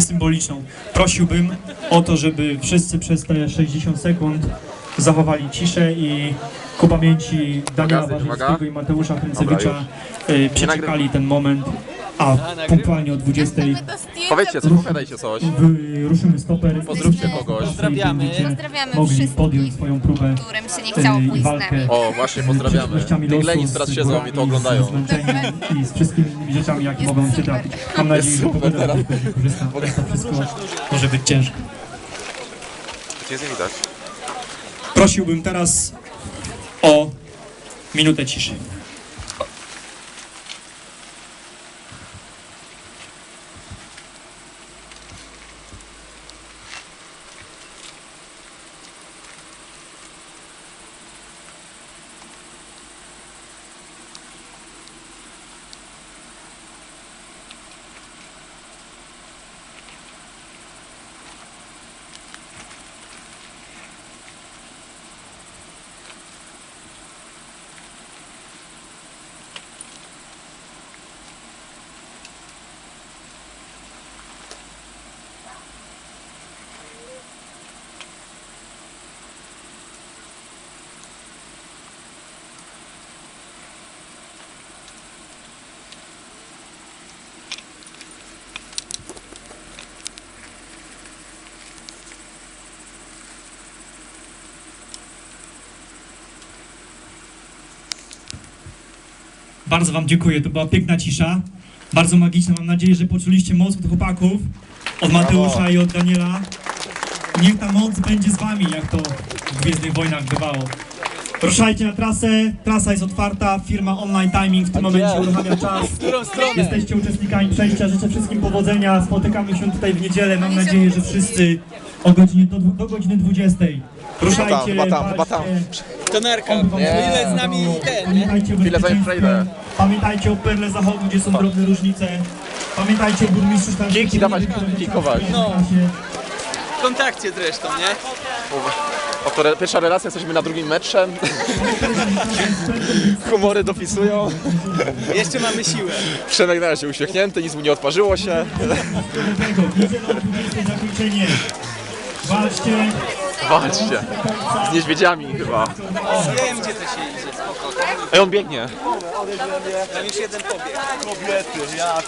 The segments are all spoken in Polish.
symboliczną. Prosiłbym o to, żeby wszyscy przez te 60 sekund zachowali ciszę i ku pamięci Daniela. Warzyńskiego i Mateusza Pręcewicza Dobra, y, przeczekali ten moment, a punktualnie o 20 Powiedzcie coś, pogadajcie coś. wy- ruszymy stoper. Pozdrówcie kogoś. Pozdrawiamy. Pozdrawiamy mogli podjąć swoją próbę którym się nie chciało pójść z walkę nami. O, właśnie, pozdrawiamy. Tych Lenin teraz z siedzą i to oglądają. Z zmęczeniem i z wszystkimi innymi rzeczami, jakie Jest mogą się super. trafić. Mam nadzieję, że pogoda teraz. tylko wykorzysta. To wszystko może być ciężko. Cię nie widać. Prosiłbym teraz o minutę ciszy. Bardzo Wam dziękuję, to była piękna cisza. Bardzo magiczna. Mam nadzieję, że poczuliście moc od chłopaków, od Mateusza i od Daniela. Niech ta moc będzie z Wami, jak to w Gwiezdnych Wojnach bywało. Ruszajcie na trasę, trasa jest otwarta, firma Online Timing w tym momencie uruchamia czas. Jesteście uczestnikami przejścia, życzę wszystkim powodzenia, spotykamy się tutaj w niedzielę, mam nadzieję, że wszyscy o godzinie, do, do godziny 20. Ruszajcie, Chyba tam, tam. Tonerka. Ile z nami ten, nie? Pamiętajcie o perle zachodu, gdzie są drobne różnice. Pamiętajcie o burmistrzu Stanisławie Dzięki, dawać w No. W kontakcie zresztą, nie? Oto re, pierwsza relacja, jesteśmy na drugim meczem. Humory dopisują. Jeszcze mamy siłę. Przemek na razie uśmiechnięty, nic mu nie odparzyło się. Dobrego, niedziela o 20 zakończenie. Walczcie. Walczcie. Z niedźwiedziami chyba. Wiem, gdzie to się idzie. Ej, on biegnie. Tam już jeden pobieg. Kobiety, ja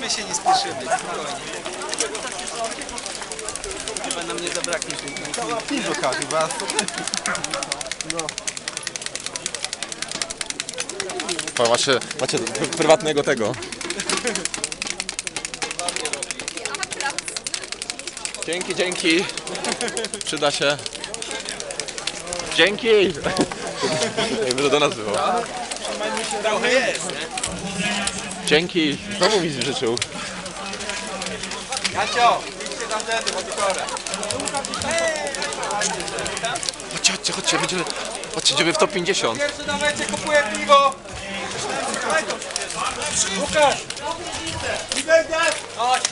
My się nie spieszymy, spokojnie. Zabraknie tej Piwka chyba. O, macie, macie pr- prywatnego tego. Dzięki, dzięki. Przyda się. Dzięki. Jakby to do nas było. Trochę jest, nie? Dzięki. Znowu mi życzył. Jacio, idźcie tam tędy, monitorem. Chodźcie, chodźcie, chodźcie. Będziemy, chodźcie, idziemy w top 50. Pierwszy na mecie kupuje piwo. Łukasz! Chodź.